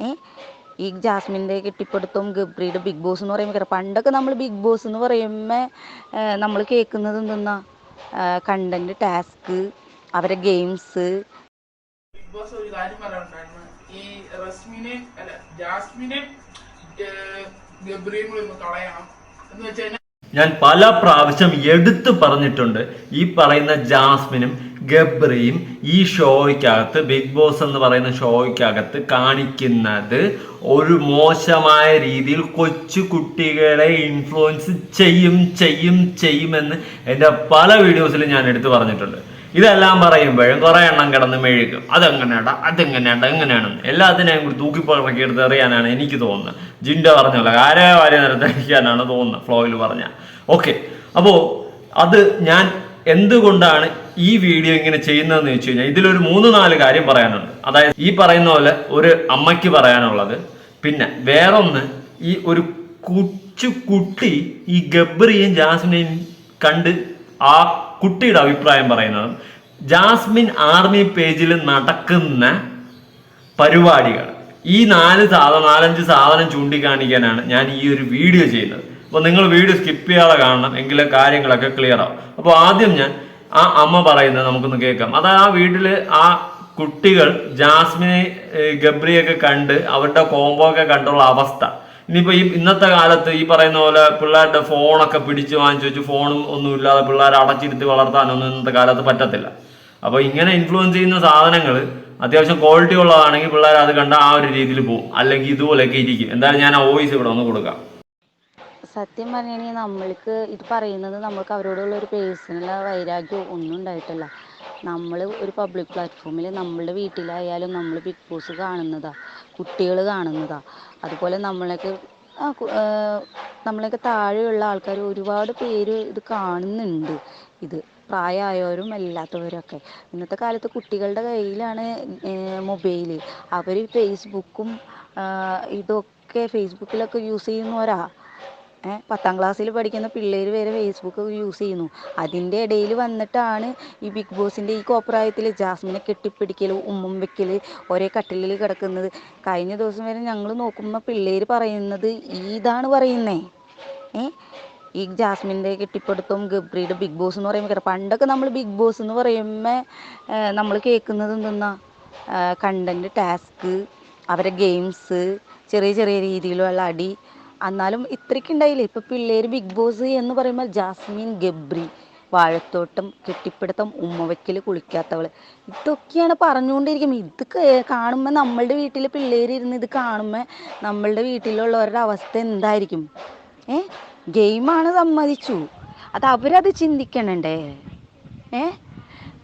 ഈ ജാസ്മിന്റെ കെട്ടിപ്പടുത്തും ഗബ്രിയുടെ big boss എന്ന് പറയുമ്പോൾ പണ്ടൊക്കെ നമ്മൾ ബിഗ് ബോസ് എന്ന് പറയുമ്പോൾ നമ്മൾ കേൾക്കുന്നത് എന്തെന്നാ? കണ്ടന്റ് ടാസ്ക് അവരെ ഗെയിംസ് ബിഗ് ബോസ് ഒരു കാര്യം പറയാനുണ്ടായിരുന്നു. ഈ റസ്മിനെ അല്ല ജാസ്മിനെ ഗബ്രിയും കൂടി ഒന്ന് കളയണം എന്ന് വെച്ചാൽ ഞാൻ പല പ്രാവശ്യം എടുത്തു പറഞ്ഞിട്ടുണ്ട് ഈ പറയുന്ന ജാസ്മിനും ഗബ്രിയും ഈ ഷോയ്ക്കകത്ത് ബിഗ് ബോസ് എന്ന് പറയുന്ന ഷോയ്ക്കകത്ത് കാണിക്കുന്നത് ഒരു മോശമായ രീതിയിൽ കൊച്ചു കുട്ടികളെ ഇൻഫ്ലുവൻസ് ചെയ്യും ചെയ്യും ചെയ്യുമെന്ന് എന്റെ പല വീഡിയോസിലും ഞാൻ എടുത്തു പറഞ്ഞിട്ടുണ്ട്. ഇതെല്ലാം പറയുമ്പോഴും കുറെ എണ്ണം കിടന്ന് മെഴുകും. അതെങ്ങനെയാടാ? അതെങ്ങനെയാണ് എങ്ങനെയാണ് എല്ലാത്തിനെയും കൂടി തൂക്കിപ്പറക്കി എടുത്ത് എറിയാനാണ് എനിക്ക് തോന്നുന്നത്. ജിൻഡ പറഞ്ഞല്ലോ ആരെ വാരി നിരത്തടിക്കാനാണ് തോന്നുന്നത് ഫ്ലോയിൽ പറഞ്ഞ. ഓക്കെ. അപ്പോൾ അത് ഞാൻ എന്തുകൊണ്ടാണ് ഈ വീഡിയോ ഇങ്ങനെ ചെയ്യുന്നതെന്ന് വെച്ച് കഴിഞ്ഞാൽ ഇതിലൊരു മൂന്ന് നാല് കാര്യം പറയാനുണ്ട്. അതായത് ഈ പറയുന്ന പോലെ ഒരു അമ്മയ്ക്ക് പറയാനുള്ളത് പിന്നെ വേറൊന്ന് ഈ ഒരു കൊച്ചു കുട്ടി ഈ ഗബ്രിയും ജാസ്മിനെയും കണ്ട് ആ കുട്ടിയുടെ അഭിപ്രായം പറയുന്നതും ജാസ്മിൻ ആർമി പേജിൽ നടക്കുന്ന പരിപാടികൾ. ഈ നാല് സാധനം നാലഞ്ച് സാധനം ചൂണ്ടിക്കാണിക്കാനാണ് ഞാൻ ഈ ഒരു വീഡിയോ ചെയ്യുന്നത്. അപ്പോൾ നിങ്ങൾ വീഡിയോ സ്കിപ്പ് ചെയ്യാതെ കാണണം എങ്കിലേ കാര്യങ്ങളൊക്കെ ക്ലിയർ ആവും. അപ്പോൾ ആദ്യം ഞാൻ ആ അമ്മ പറയുന്നത് നമുക്കൊന്ന് കേൾക്കാം. അത് ആ വീട്ടിൽ ആ കുട്ടികൾ ജാസ്മിനെ ഗബ്രിയൊക്കെ കണ്ട് അവരുടെ കോംബോ കണ്ടുള്ള അവസ്ഥ. ഇനിയിപ്പോൾ ഈ ഇന്നത്തെ കാലത്ത് ഈ പറയുന്ന പോലെ പിള്ളേരുടെ ഫോണൊക്കെ പിടിച്ച് വാങ്ങിച്ചു വെച്ച് ഫോണും ഒന്നും ഇല്ലാതെ പിള്ളേരെ അടച്ചിരുത്തി വളർത്താനൊന്നും ഇന്നത്തെ കാലത്ത് പറ്റത്തില്ല. അപ്പോൾ ഇങ്ങനെ ഇൻഫ്ലുവൻസ് ചെയ്യുന്ന സാധനങ്ങൾ അത്യാവശ്യം ക്വാളിറ്റി ഉള്ളതാണെങ്കിൽ പിള്ളേർ അത് കണ്ട ആ ഒരു രീതിയിൽ പോകും അല്ലെങ്കിൽ ഇതുപോലെയൊക്കെ ഇരിക്കും. എന്തായാലും ഞാൻ ആ വോയിസ് ഇവിടെ ഒന്ന് കൊടുക്കാം. സത്യം പറയുകയാണെങ്കിൽ നമ്മൾക്ക് ഇത് പറയുന്നത് നമ്മൾക്ക് അവരോടുള്ള ഒരു പേഴ്സണൽ വൈരാഗ്യമോ ഒന്നും ഉണ്ടായിട്ടില്ല. നമ്മൾ ഒരു പബ്ലിക് പ്ലാറ്റ്ഫോമിൽ നമ്മളുടെ വീട്ടിലായാലും നമ്മൾ ബിഗ് ബോസ് കാണുന്നതാ കുട്ടികൾ കാണുന്നതാ. അതുപോലെ നമ്മളൊക്കെ ആ കു- ആ, നമ്മളെയൊക്കെ താഴെയുള്ള ആൾക്കാർ ഒരുപാട് പേര് ഇത് കാണുന്നുണ്ട്. ഇത് പ്രായമായവരും അല്ലാത്തവരൊക്കെ. ഇന്നത്തെ കാലത്ത് കുട്ടികളുടെ കയ്യിലാണ് മൊബൈൽ അവർ ഫേസ്ബുക്കും ഇതൊക്കെ ഫേസ്ബുക്കിലൊക്കെ യൂസ് ചെയ്യുന്നവരാ. പത്താം ക്ലാസ്സിൽ പഠിക്കുന്ന പിള്ളേർ വരെ ഫേസ്ബുക്ക് യൂസ് ചെയ്യുന്നു. അതിന്റെ ഇടയിൽ വന്നിട്ടാണ് ഈ ബിഗ് ബോസിന്റെ ഈ കോപ്രായത്തിൽ ജാസ്മിനെ കെട്ടിപ്പിടിക്കൽ ഉമ്മും വെക്കൽ ഒരേ കട്ടിലിൽ കിടക്കുന്നത്. കഴിഞ്ഞ ദിവസം വരെ ഞങ്ങൾ നോക്കുമ്പോൾ പിള്ളേർ പറയുന്നത് ഇതാണ് പറയുന്നേ. ഏ ഈ ജാസ്മിന്റെ കെട്ടിപ്പടുത്തും ഗബ്രിയുടെ ബിഗ് ബോസ് എന്ന് പറയുമ്പോൾ പണ്ടൊക്കെ നമ്മൾ ബിഗ് ബോസ് എന്ന് പറയുമ്പോൾ നമ്മൾ കേൾക്കുന്നത് എന്തെന്നാ? കണ്ടന്റ് ടാസ്ക് അവരെ ഗെയിംസ് ചെറിയ ചെറിയ രീതിയിലുള്ള അടി എന്നാലും ഇത്രയ്ക്ക് ഉണ്ടായില്ലേ? ഇപ്പം പിള്ളേർ ബിഗ് ബോസ് എന്ന് പറയുമ്പോൾ ജാസ്മിൻ ഗബ്രി വാഴത്തോട്ടം കെട്ടിപ്പിടുത്തം ഉമ്മവയ്ക്കൽ കുളിക്കാത്തവൾ ഇതൊക്കെയാണ് പറഞ്ഞുകൊണ്ടിരിക്കുന്നത്. ഇത് കാണുമ്പോൾ നമ്മളുടെ വീട്ടിൽ പിള്ളേർ ഇരുന്ന് ഇത് കാണുമ്പോൾ നമ്മളുടെ വീട്ടിലുള്ളവരുടെ അവസ്ഥ എന്തായിരിക്കും? ഏ? ഗെയിമാണ് സമ്മതിച്ചു. അത് അവരത് ചിന്തിക്കണണ്ടേ? ഏ?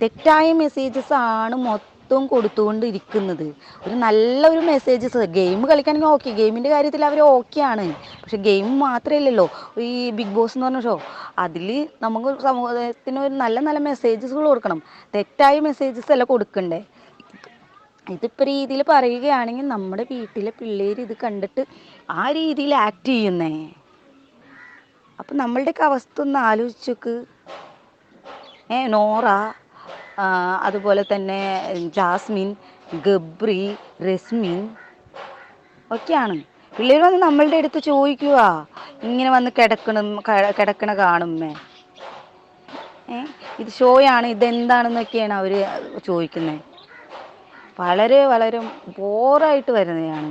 തെറ്റായ മെസ്സേജസ് ആണ് മൊത്തം കൊടുത്തുകൊണ്ടിരിക്കുന്നത്. ഒരു നല്ലൊരു മെസ്സേജസ് ഗെയിം കളിക്കാണെങ്കിൽ ഓക്കെ ഗെയിമിന്റെ കാര്യത്തിൽ അവർ ഓക്കെയാണ് പക്ഷെ ഗെയിം മാത്രമല്ലല്ലോ ഈ ബിഗ് ബോസ് എന്ന് പറഞ്ഞ ഷോ അതിൽ നമുക്ക് സമൂഹത്തിന് ഒരു നല്ല നല്ല മെസ്സേജസുകൾ കൊടുക്കണം. തെറ്റായ മെസ്സേജസ് അല്ല കൊടുക്കണ്ടേ. ഇതിപ്പോൾ രീതിയിൽ പറയുകയാണെങ്കിൽ നമ്മുടെ വീട്ടിലെ പിള്ളേർ ഇത് കണ്ടിട്ട് ആ രീതിയിൽ ആക്ട് ചെയ്യുന്നേ. അപ്പം നമ്മളുടെയൊക്കെ അവസ്ഥ ഒന്ന് ആലോചിച്ച് നോക്ക്. ഏ നോറ. അതുപോലെ തന്നെ ജാസ്മിൻ ഗബ്രി റസ്മിൻ ഒക്കെയാണ്. പിള്ളേർ വന്ന് നമ്മളുടെ അടുത്ത് ചോദിക്കുക ഇങ്ങനെ വന്ന് കിടക്കണം കിടക്കണ കാണുമ്മേ ഏ ഇത് ഷോയാണ് ഇതെന്താണെന്നൊക്കെയാണ് അവർ ചോദിക്കുന്നത് വളരെ വളരെ ബോറായിട്ട് വരുന്നതാണ്.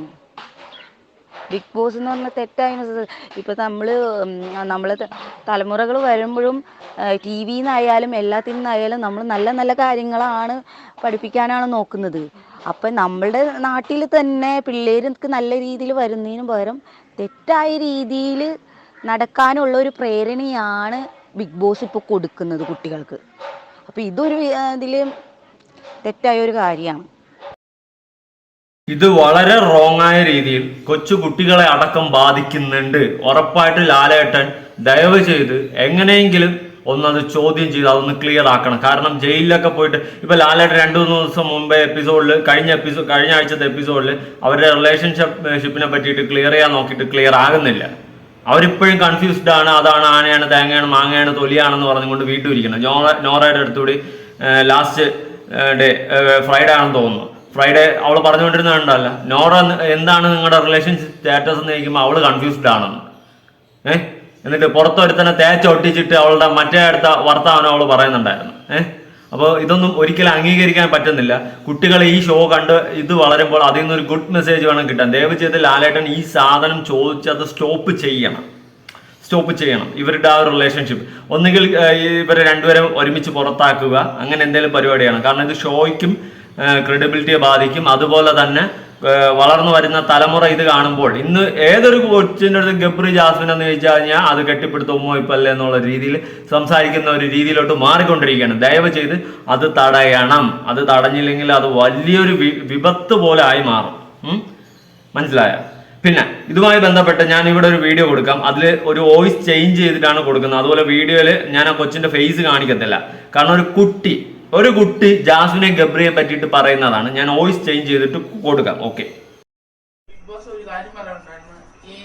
ബിഗ് ബോസ് എന്ന് പറഞ്ഞാൽ തെറ്റായ മെസ്സേജ് ഇപ്പം നമ്മൾ നമ്മൾ തലമുറകൾ വരുമ്പോഴും ടി വിയിൽ നിന്നായാലും എല്ലാത്തിൽ നിന്നായാലും നമ്മൾ നല്ല നല്ല കാര്യങ്ങളാണ് പഠിപ്പിക്കാനാണ് നോക്കുന്നത്. അപ്പം നമ്മളുടെ നാട്ടിൽ തന്നെ പിള്ളേർക്ക് നല്ല രീതിയിൽ വരുന്നതിന് പകരം തെറ്റായ രീതിയിൽ നടക്കാനുള്ള ഒരു പ്രേരണയാണ് ബിഗ് ബോസ് ഇപ്പോൾ കൊടുക്കുന്നത് കുട്ടികൾക്ക്. അപ്പോൾ ഇതൊരു ഇതിൽ തെറ്റായ ഒരു കാര്യമാണ്. ഇത് വളരെ റോങ് ആയ രീതിയിൽ കൊച്ചു കുട്ടികളെ അടക്കം ബാധിക്കുന്നുണ്ട്. ഉറപ്പായിട്ട് ലാലേട്ടൻ ദയവ് ചെയ്ത് എങ്ങനെയെങ്കിലും ഒന്നത് ചോദ്യം ചെയ്ത് അതൊന്ന് ക്ലിയർ ആക്കണം. കാരണം ജയിലിലൊക്കെ പോയിട്ട് ഇപ്പൊ ലാലേട്ടൻ രണ്ടു മൂന്ന് ദിവസം മുമ്പേ എപ്പിസോഡിൽ കഴിഞ്ഞ എപ്പിസോഡ് കഴിഞ്ഞ ആഴ്ചത്തെ എപ്പിസോഡിൽ അവരുടെ റിലേഷൻഷിപ്പ് പറ്റിയിട്ട് ക്ലിയർ ചെയ്യാൻ നോക്കിയിട്ട് ക്ലിയർ ആകുന്നില്ല. അവരിപ്പോഴും കൺഫ്യൂസ്ഡ് ആണ്. അതാണ് ആനയാണ് തേങ്ങയാണ് മാങ്ങയാണ് തൊലിയാണെന്ന് പറഞ്ഞുകൊണ്ട് വീട്ടിൽ ഇരിക്കണം നോറ നോറയുടെ അടുത്തുകൂടി ലാസ്റ്റ് ഡേ ഫ്രൈഡേ ആണെന്ന് തോന്നുന്നു. ഫ്രൈഡേ അവൾ പറഞ്ഞുകൊണ്ടിരുന്നുണ്ടല്ല നോറ എന്താണ് നിങ്ങളുടെ റിലേഷൻഷിപ്പ് സ്റ്റാറ്റസ് എന്ന് ചോദിക്കുമ്പോൾ അവൾ കൺഫ്യൂസ്ഡ് ആണെന്ന്. ഏഹ് എന്നിട്ട് പുറത്തൊരുത്തനെ തേച്ചൊട്ടിച്ചിട്ട് അവളുടെ മറ്റേ അടുത്ത വർത്താനം അവൾ പറയുന്നുണ്ടായിരുന്നു. ഏഹ് അപ്പോൾ ഇതൊന്നും ഒരിക്കലും അംഗീകരിക്കാൻ പറ്റുന്നില്ല. കുട്ടികൾ ഈ ഷോ കണ്ട് ഇത് വളരുമ്പോൾ അതിൽ നിന്നൊരു ഗുഡ് മെസ്സേജ് വേണം കിട്ടാൻ. ദയവ് ചെയ്ത് ലാലേട്ടൻ ഈ സാധനം ചോദിച്ച് അത് സ്റ്റോപ്പ് ചെയ്യണം. സ്റ്റോപ്പ് ചെയ്യണം. ഇവരുടെ ആ റിലേഷൻഷിപ്പ് ഒന്നുകിൽ ഇവരെ രണ്ടുപേരും ഒരുമിച്ച് പുറത്താക്കുക. അങ്ങനെ എന്തെങ്കിലും പരിപാടിയാണ്. കാരണം ഇത് ഷോയ്ക്കും ക്രെഡിബിലിറ്റിയെ ബാധിക്കും. അതുപോലെ തന്നെ വളർന്നു വരുന്ന തലമുറ ഇത് കാണുമ്പോൾ ഇന്ന് ഏതൊരു കൊച്ചിന്റെ അടുത്ത് ഗബ്രി ജാസ്മിൻ എന്ന് ചോദിച്ചു കഴിഞ്ഞാൽ അത് കെട്ടിപ്പിടുത്ത ഇപ്പല്ലേ എന്നുള്ള രീതിയിൽ സംസാരിക്കുന്ന ഒരു രീതിയിലോട്ട് മാറിക്കൊണ്ടിരിക്കുകയാണ്. ദയവ് ചെയ്ത് അത് തടയണം. അത് തടഞ്ഞില്ലെങ്കിൽ അത് വലിയൊരു വിപത്ത് പോലെ ആയി മാറും. മനസ്സിലായ മനസ്സിലായോ? പിന്നെ ഇതുമായി ബന്ധപ്പെട്ട് ഞാൻ ഇവിടെ ഒരു വീഡിയോ കൊടുക്കാം. അതിൽ ഒരു വോയിസ് ചേഞ്ച് ചെയ്തിട്ടാണ് കൊടുക്കുന്നത്. അതുപോലെ വീഡിയോയിൽ ഞാൻ ആ കൊച്ചിന്റെ ഫേസ് കാണിക്കത്തില്ല. കാരണം ഒരു കുട്ടി ഒരു കുട്ടി ജാസ്മിനെ ഗബ്രിയെ പറ്റിയിട്ട് പറയുന്നതാണ്. ഞാൻ വോയിസ് ചേഞ്ച് ചെയ്തിട്ട് കൊടുക്കാം. ഓക്കെ ബിഗ് ബോസ് ഒരു ഈ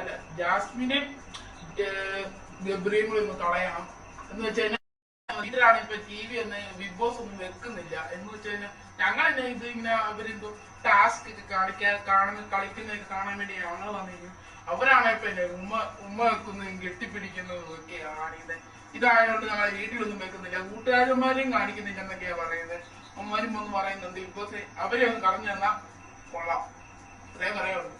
അല്ല ജാസ്മിനെ ഗബ്രിയും കൂടി കളയണം എന്ന് വെച്ച് കഴിഞ്ഞാൽ ഇതിലാണ് ഇപ്പൊ ടി വി ഒന്ന് ബിഗ് ബോസ് ഒന്നും വെക്കുന്നില്ല? എന്ന് വെച്ച് കഴിഞ്ഞാൽ ഞങ്ങൾ തന്നെ ഇത് ഇങ്ങനെ അവരെന്തോ ടാസ്ക് ഒക്കെ കാണിക്കാൻ കാണുന്ന കളിക്കുന്നതൊക്കെ കാണാൻ വേണ്ടി ഞങ്ങൾ വന്നിരിക്കും അവരാണ് ഇപ്പൊ എന്നെ ഉമ്മ ഉമ്മ വെക്കുന്നതും കെട്ടിപ്പിടിക്കുന്നതും ഒക്കെ ഇത്. ഇതായതുകൊണ്ട് ഞങ്ങൾ വീട്ടിലൊന്നും വെക്കുന്നില്ല. കൂട്ടുകാരന്മാരെയും കാണിക്കുന്നില്ല എന്നൊക്കെയാ പറയുന്നത്. അമ്മമാരും ഒന്ന് പറയുന്നുണ്ട്. ബിഗ് ബോസ് അവരെ ഒന്ന് കളഞ്ഞു തന്നാ കൊള്ളാം. അത്രേ പറയുള്ളൂ.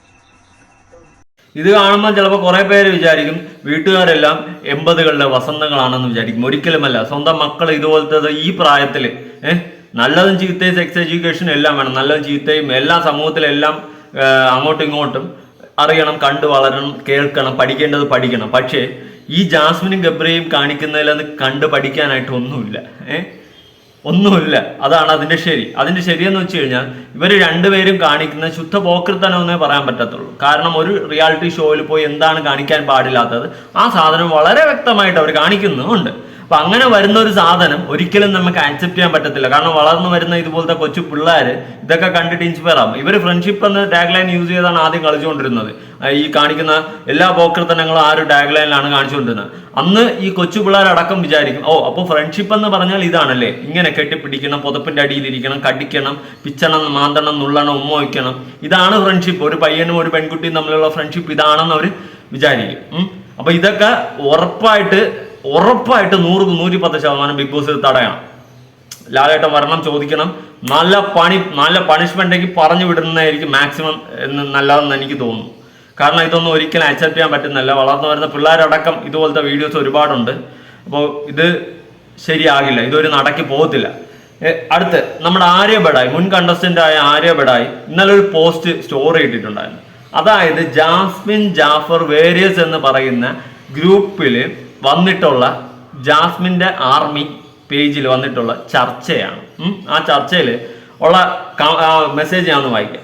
ഇത് കാണുമ്പോൾ ചിലപ്പോൾ കുറേ പേര് വിചാരിക്കും വീട്ടുകാരെല്ലാം എൺപതുകളിലെ വസന്തങ്ങളാണെന്ന് വിചാരിക്കും. ഒരിക്കലുമല്ല. സ്വന്തം മക്കൾ ഇതുപോലത്തെ ഈ പ്രായത്തിൽ ഏഹ് നല്ലതും ചീത്തയും സെക്സ് എഡ്യൂക്കേഷൻ എല്ലാം വേണം. നല്ലതും ചീത്തയും എല്ലാ സമൂഹത്തിലെല്ലാം അങ്ങോട്ടും ഇങ്ങോട്ടും അറിയണം കണ്ടു വളരണം കേൾക്കണം പഠിക്കേണ്ടത് പഠിക്കണം. പക്ഷേ ഈ ജാസ്മിനും ഗബ്രയും കാണിക്കുന്നതിലത് കണ്ട് പഠിക്കാനായിട്ട് ഒന്നുമില്ല ഏഹ് ഒന്നുമില്ല. അതാണ് അതിന്റെ ശരി. അതിന്റെ ശരിയെന്ന് വെച്ച് കഴിഞ്ഞാൽ ഇവർ രണ്ടുപേരും കാണിക്കുന്ന ശുദ്ധ പോക്രിത്തനം എന്നേ പറയാൻ പറ്റത്തുള്ളൂ. കാരണം ഒരു റിയാലിറ്റി ഷോയിൽ പോയി എന്താണ് കാണിക്കാൻ പാടില്ലാത്തത്? ആ സാധനം വളരെ വ്യക്തമായിട്ട് അവർ കാണിക്കുന്നുമുണ്ട്. അപ്പൊ അങ്ങനെ വരുന്ന ഒരു സാധനം ഒരിക്കലും നമുക്ക് ആക്സെപ്റ്റ് ചെയ്യാൻ പറ്റത്തില്ല. കാരണം വളർന്നു വരുന്ന ഇതുപോലത്തെ കൊച്ചു പിള്ളേര് ഇതൊക്കെ കണ്ടിട്ട് ഇൻസ്പയർ ആവും. ഇവർ ഫ്രണ്ട്ഷിപ്പ് എന്ന ടാഗ് ലൈൻ യൂസ് ചെയ്താണ് ആദ്യം കളിച്ചുകൊണ്ടിരുന്നത്. ഈ കാണിക്കുന്ന എല്ലാ പോക്കൃത്തനങ്ങളും ആ ഒരു ടാഗ് ലൈനിലാണ് കാണിച്ചുകൊണ്ടിരുന്നത്. അന്ന് ഈ കൊച്ചു പിള്ളേരടക്കം വിചാരിക്കും ഓ അപ്പോൾ ഫ്രണ്ട്ഷിപ്പ് എന്ന് പറഞ്ഞാൽ ഇതാണല്ലേ? ഇങ്ങനെ കെട്ടിപ്പിടിക്കണം പുതപ്പിന്റെ അടിയിലിരിക്കണം കടിക്കണം പിച്ചണം മാന്തണം നുള്ളണം ഉമ്മ വയ്ക്കണം. ഇതാണ് ഫ്രണ്ട്ഷിപ്പ് ഒരു പയ്യനും ഒരു പെൺകുട്ടിയും തമ്മിലുള്ള ഫ്രണ്ട്ഷിപ്പ് ഇതാണെന്ന് അവർ വിചാരിക്കും. അപ്പൊ ഇതൊക്കെ ഉറപ്പായിട്ട് ഉറപ്പായിട്ട് നൂറ് നൂറ്റി പത്ത് ശതമാനം ബിഗ് ബോസ് തടയണം. ലാലേട്ടൻ വരണം ചോദിക്കണം. നല്ല പണി നല്ല പണിഷ്മെന്റേക്ക് പറഞ്ഞു വിടുന്നതായിരിക്കും മാക്സിമം എന്ന് നല്ലതെന്ന് എനിക്ക് തോന്നുന്നു. കാരണം ഇതൊന്നും ഒരിക്കലും അക്സെപ്റ്റ് ചെയ്യാൻ പറ്റുന്നില്ല. വളർന്നു വരുന്ന പിള്ളേരടക്കം ഇതുപോലത്തെ വീഡിയോസ് ഒരുപാടുണ്ട്. അപ്പോൾ ഇത് ശരിയാകില്ല. ഇതൊരു നടക്കി പോകത്തില്ല. അടുത്ത് നമ്മുടെ ആര്യ ബഡായി മുൻ കണ്ടസ്റ്റന്റ് ആയ ആര്യ ബഡായി ഇന്നലെ ഒരു പോസ്റ്റ് സ്റ്റോറി ഇട്ടിട്ടുണ്ടായിരുന്നു. അതായത് ജാസ്മിൻ ജാഫർ വേരിയസ് എന്ന് പറയുന്ന ഗ്രൂപ്പിൽ വന്നിട്ടുള്ള ജാസ്മിന്റെ ആർമി പേജിൽ വന്നിട്ടുള്ള ചർച്ചയാണ്. ആ ചർച്ചയിൽ ഉള്ള മെസ്സേജ് ഞാൻ വായിക്കാം.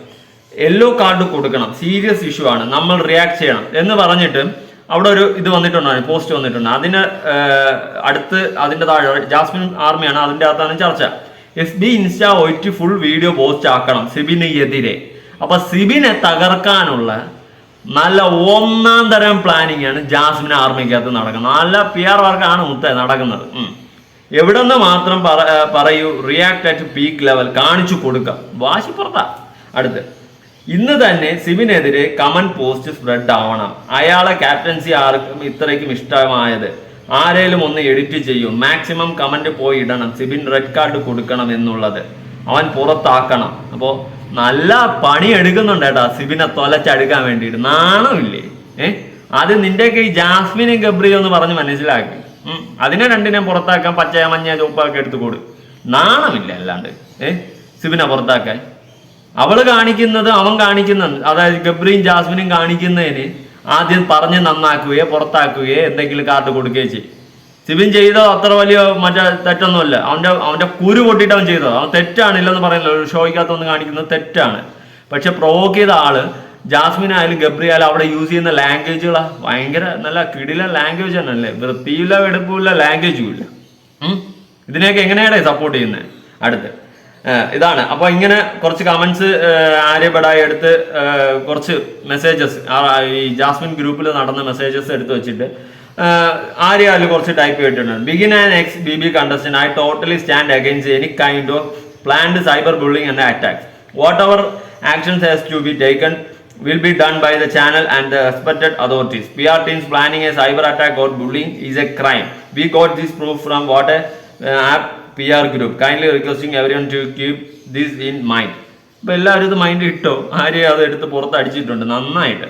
യെല്ലോ കാർഡ് കൊടുക്കണം. സീരിയസ് ഇഷ്യൂ ആണ്. നമ്മൾ റിയാക്ട് ചെയ്യണം. എന്ന് പറഞ്ഞിട്ട് അവിടെ ഒരു ഇത് വന്നിട്ടുണ്ടായിരുന്നു പോസ്റ്റ് വന്നിട്ടുണ്ട്. അതിന് അടുത്ത് അതിന്റെ താഴെ ജാസ്മിൻ ആർമിയാണ് അതിന്റെ അകത്താണ് ചർച്ച. എഫ് ബി ഇൻസ്റ്റാ ഒയിറ്റ് ഫുൾ വീഡിയോ പോസ്റ്റ് ആക്കണം സിബിനെതിരെ. അപ്പൊ സിബിനെ തകർക്കാനുള്ള നല്ല ഒന്നാം തരം പ്ലാനിങ് ആണ് ജാസ്മിൻ ആർമിക്കകത്ത് നടക്കുന്നത്. നല്ല പി ആർ വർക്കാണ് മുത്ത നടക്കുന്നത്. എവിടെ എവിടെന്ന് മാത്രം പറ- പറയൂ റിയാക്ട് അറ്റ് പീക്ക് ലെവൽ കാണിച്ചു കൊടുക്കാം. വാശിപ്പുറത്ത. അടുത്ത്. ഇന്ന് തന്നെ സിബിനെതിരെ കമന്റ് പോസ്റ്റ് സ്പ്രെഡ് ആവണം. അയാളെ ക്യാപ്റ്റൻസി ആർക്കും ഇത്രയ്ക്കും ഇഷ്ടമായത്. ആരേലും ഒന്ന് എഡിറ്റ് ചെയ്യും. മാക്സിമം കമന്റ് പോയി ഇടണം. സിബിൻ റെഡ് കാർഡ് കൊടുക്കണം എന്നുള്ളത്. അവൻ പുറത്താക്കണം. അപ്പോ നല്ല പണി എടുക്കുന്നുണ്ട് കേട്ടാ സിബിനെ തൊലച്ചടുക്കാൻ വേണ്ടിയിട്ട്. നാണമില്ലേ? ഏ? അത് നിന്റെയൊക്കെ ഈ ജാസ്മിനും ഗബ്രിയും ഒന്ന് പറഞ്ഞ് മനസ്സിലാക്കി. അതിനെ രണ്ടിനെ പുറത്താക്കാൻ പച്ച മഞ്ഞ ചോപ്പാക്കി എടുത്തു കൊടു. നാണമില്ല അല്ലാണ്ട്. ഏ? സിബിനെ പുറത്താക്കാൻ. അവൾ കാണിക്കുന്നത് അവൻ കാണിക്കുന്നത് അതായത് ഗബ്രിയും ജാസ്മിനും കാണിക്കുന്നതിന് ആദ്യം പറഞ്ഞ് നന്നാക്കുകയോ പുറത്താക്കുകയോ എന്തെങ്കിലും കാർഡ് കൊടുക്കുകയോ ചെയ്യും. സിബിൻ ചെയ്ത അത്ര വലിയ മറ്റേ തെറ്റൊന്നുമല്ല. അവന്റെ അവന്റെ കുരു പൊട്ടിയിട്ട് അവൻ ചെയ്തത്. അവൻ തെറ്റാണ് ഇല്ലെന്ന് പറയുന്നില്ല. ഒരു ഷോയ്ക്കകത്ത് ഒന്ന് കാണിക്കുന്നത് തെറ്റാണ്. പക്ഷെ പ്രൊവോക്ക് ചെയ്ത ആൾ ജാസ്മിൻ ആയാലും ഗബ്രി ആയാലും അവിടെ യൂസ് ചെയ്യുന്ന ലാംഗ്വേജുകളാ ഭയങ്കര നല്ല കിടില ലാംഗ്വേജ് തന്നെയല്ലേ. വൃത്തിയില്ല വെടുപ്പില്ല ലാംഗ്വേജും ഇല്ല. ഇതിനെയൊക്കെ എങ്ങനെയാണ് സപ്പോർട്ട് ചെയ്യുന്നത് അടുത്ത്. ഇതാണ്. അപ്പൊ ഇങ്ങനെ കുറച്ച് കമന്റ്സ് ആര്യബടായി എടുത്ത് കുറച്ച് മെസ്സേജസ് ഈ ജാസ്മിൻ ഗ്രൂപ്പിൽ നടന്ന മെസ്സേജസ് എടുത്ത് വെച്ചിട്ട് ആരെയാലും കുറച്ച് ടൈപ്പ് ചെയ്തിട്ടുണ്ട് begin and ex B B contestant I totally stand against any kind of planned cyber bullying and attacks what our actions has to be taken will be done by the channel and the respected authorities we are teams planning a cyber attack or bullying is a crime we got this proof from WhatsApp P R group kindly requesting everyone to keep this in mind ഇപ്പം എല്ലാവരും ഇത് mind ഇട്ടോ? ആരെയും അത് എടുത്ത് പുറത്തടിച്ചിട്ടുണ്ട് നന്നായിട്ട്.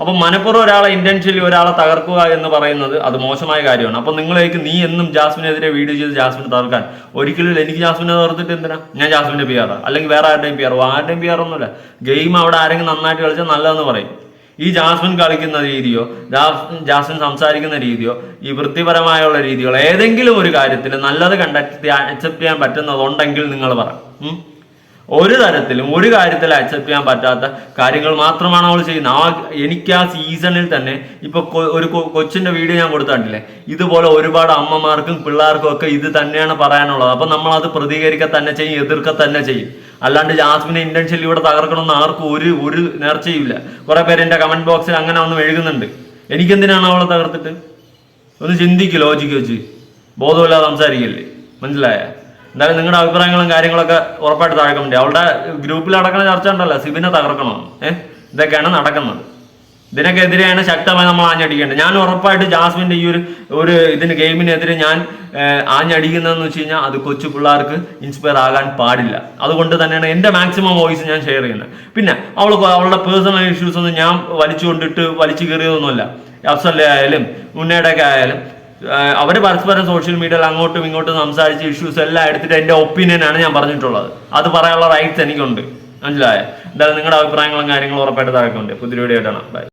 അപ്പൊ മനപ്പുറം ഒരാളെ ഇന്റൻഷ്യലി ഒരാളെ തകർക്കുക എന്ന് പറയുന്നത് അത് മോശമായ കാര്യമാണ്. അപ്പൊ നിങ്ങളേക്ക് നീ എന്നും ജാസ്മിനെതിരെ വീഡിയോ ചെയ്ത് ജാസ്മിനെ തകർക്കാൻ. ഒരിക്കലും എനിക്ക് ജാസ്മിനെ തകർത്തിട്ട് എന്തിനാ? ഞാൻ ജാസ്മിന്റെ പി ആറാ അല്ലെങ്കിൽ വേറെ ആരുടെയും പി ആറോ ആരുടെയും പി ആർ ഒന്നുമില്ല. ഗെയിം അവിടെ ആരെങ്കിലും നന്നായിട്ട് കളിച്ചാൽ നല്ലതെന്ന് പറയും. ഈ ജാസ്മിൻ കളിക്കുന്ന രീതിയോ ജാസ്മിൻ സംസാരിക്കുന്ന രീതിയോ ഈ വൃത്തിപരമായുള്ള രീതിയോ ഏതെങ്കിലും ഒരു കാര്യത്തിൽ നല്ലത് കണ്ടെത്തി അക്സെപ്റ്റ് ചെയ്യാൻ പറ്റുന്നതുണ്ടെങ്കിൽ നിങ്ങൾ പറ? ഒരു തരത്തിലും ഒരു കാര്യത്തിലും അക്സെപ്റ്റ് ചെയ്യാൻ പറ്റാത്ത കാര്യങ്ങൾ മാത്രമാണ് അവൾ ചെയ്യുന്നത്. ആ എനിക്ക് ആ സീസണിൽ തന്നെ ഇപ്പൊ ഒരു കൊച്ചിന്റെ വീഡിയോ ഞാൻ കൊടുത്തിട്ടില്ലേ ഇതുപോലെ ഒരുപാട് അമ്മമാർക്കും പിള്ളേർക്കും ഒക്കെ ഇത് തന്നെയാണ് പറയാനുള്ളത്. അപ്പൊ നമ്മൾ അത് പ്രതികരിക്കുക തന്നെ ചെയ്യും എതിർക്കുക തന്നെ ചെയ്യും. അല്ലാണ്ട് ജാസ്മിനെ ഇന്റൻഷ്യലി ഇവിടെ തകർക്കണമെന്ന് ആർക്കും ഒരു ഒരു നേർച്ചയില്ല കുറെ പേര് എന്റെ കമന്റ് ബോക്സിൽ അങ്ങനെ ഒന്ന് എഴുതുന്നുണ്ട് എനിക്കെന്തിനാണ് അവളെ തകർത്തിട്ട്? ഒന്ന് ചിന്തിക്ക് ലോജിക്ക് വെച്ച്. ബോധമില്ലാതെ സംസാരിക്കല്ലേ? മനസ്സിലായ? എന്തായാലും നിങ്ങളുടെ അഭിപ്രായങ്ങളും കാര്യങ്ങളൊക്കെ ഉറപ്പായിട്ട് താഴെ കമന്റ്. അവളുടെ ഗ്രൂപ്പിൽ നടക്കുന്ന ചർച്ച ഉണ്ടല്ലോ സിബിനെ തകർക്കണം? ഏഹ് ഇതൊക്കെയാണ് നടക്കുന്നത്. ഇതിനൊക്കെതിരെയാണ് ശക്തമായി നമ്മൾ ആഞ്ഞടിക്കേണ്ടത്. ഞാൻ ഉറപ്പായിട്ട് ജാസ്മിന്റെ ഈ ഒരു ഒരു ഇതിന് ഗെയിമിനെതിരെ ഞാൻ ആഞ്ഞടിക്കുന്നതെന്ന് വെച്ച് കഴിഞ്ഞാൽ അത് കൊച്ചു പിള്ളേർക്ക് ഇൻസ്പയർ ആകാൻ പാടില്ല. അതുകൊണ്ട് തന്നെയാണ് എന്റെ മാക്സിമം വോയിസ് ഞാൻ ഷെയർ ചെയ്യുന്നത്. പിന്നെ അവൾ അവളുടെ പേഴ്സണൽ ഇഷ്യൂസ് ഒന്നും ഞാൻ വലിച്ചു കൊണ്ടിട്ട് വലിച്ചു കയറിയതൊന്നുമല്ല അഫ്സലിലെ ആയാലും ഉന്നയുടെ ഒക്കെ ആയാലും അവർ പരസ്പരം സോഷ്യൽ മീഡിയയിൽ അങ്ങോട്ടും ഇങ്ങോട്ടും സംസാരിച്ച് ഇഷ്യൂസ് എല്ലാം എടുത്തിട്ട് എന്റെ ഒപ്പീനിയനാണ് ഞാൻ പറഞ്ഞിട്ടുള്ളത്. അത് പറയാനുള്ള റൈറ്റ്സ് എനിക്കുണ്ട്. മനസ്സിലായ? എന്തായാലും നിങ്ങളുടെ അഭിപ്രായങ്ങളും കാര്യങ്ങളും ഉറപ്പായിട്ട് താഴെക്കുണ്ട് പുതിയ വീഡിയോ ആയിട്ടാണ് ബൈ